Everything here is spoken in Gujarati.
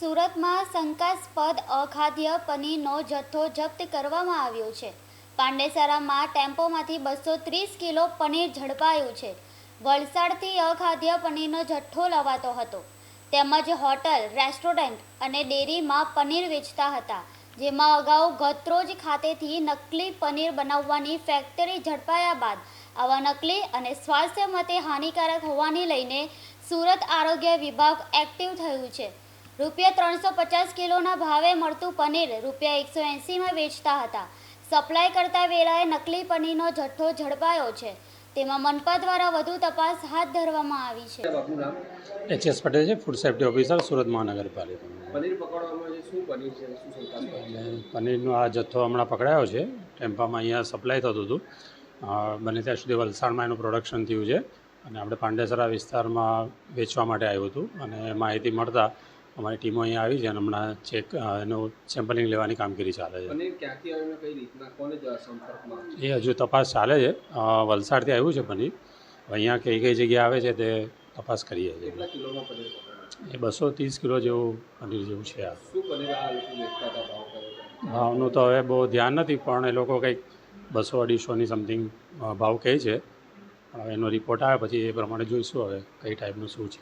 સુરતમાં શંકાસ્પદ અખાદ્ય પનીરનો જથ્થો જપ્ત કરવામાં આવ્યો છે. પાંડેસરામાં ટેમ્પોમાંથી બસો ત્રીસ કિલો પનીર ઝડપાયું છે. વલસાડથી અખાદ્ય પનીરનો જથ્થો લવાતો હતો. તેમજ હોટલ, રેસ્ટોરન્ટ અને ડેરીમાં પનીર વેચતા હતા, જેમાં અગાઉ ગતરોજ ખાતેથી નકલી પનીર બનાવવાની ફેક્ટરી ઝડપાયા બાદ આવા નકલી અને સ્વાસ્થ્ય માટે હાનિકારક હોવાની લઈને સુરત આરોગ્ય વિભાગ એક્ટિવ થયું છે. રૂપિયા ત્રણસો પચાસ કિલોના ભાવે મળતું પનીર રૂપિયા એકસો એંસીમાં વેચતા હતા. સપ્લાય કરતા વેળાએ નકલી પનીરનો જથ્થો ઝડપાયો છે. તેમાં મનપા દ્વારા વધુ તપાસ હાથ ધરવામાં આવી છે. એચએસ એચ એસ પટેલ છે ફૂડ સેફ્ટી ઓફિસર સુરત મહાનગરપાલિકા પનીર પકડવામાં જે શું પનીર છે શું શંકાસ્પદ છે? એટલે પનીરનો આ જથ્થો હમણાં પકડાયો છે ટેમ્પામાં અહીંયા સપ્લાય થતું હતું. બને ત્યાં સુધી વલસાડમાં એનું પ્રોડક્શન થયું છે અને આપણે પાંડેસરા વિસ્તારમાં વેચવા માટે આવ્યું હતું અને માહિતી મળતા અમારી ટીમો અહીંયા આવી છે અને હમણાં ચેક એનું સેમ્પલિંગ લેવાની કામગીરી ચાલે છે. એ હજુ તપાસ ચાલે છે. વલસાડથી આવ્યું છે પનીર અહીંયા કઈ કઈ જગ્યાએ આવે છે તે તપાસ કરીએ છીએ. એ બસો ત્રીસ કિલો જેવું પનીર જેવું છે આ? ભાવનું તો હવે બહુ ધ્યાન નથી પણ એ લોકો કંઈક બસો અઢીસોની સમથિંગ ભાવ કહે છે. હવે એનો રિપોર્ટ આવે પછી એ પ્રમાણે જોઈશું હવે કઈ ટાઈપનું શું છે.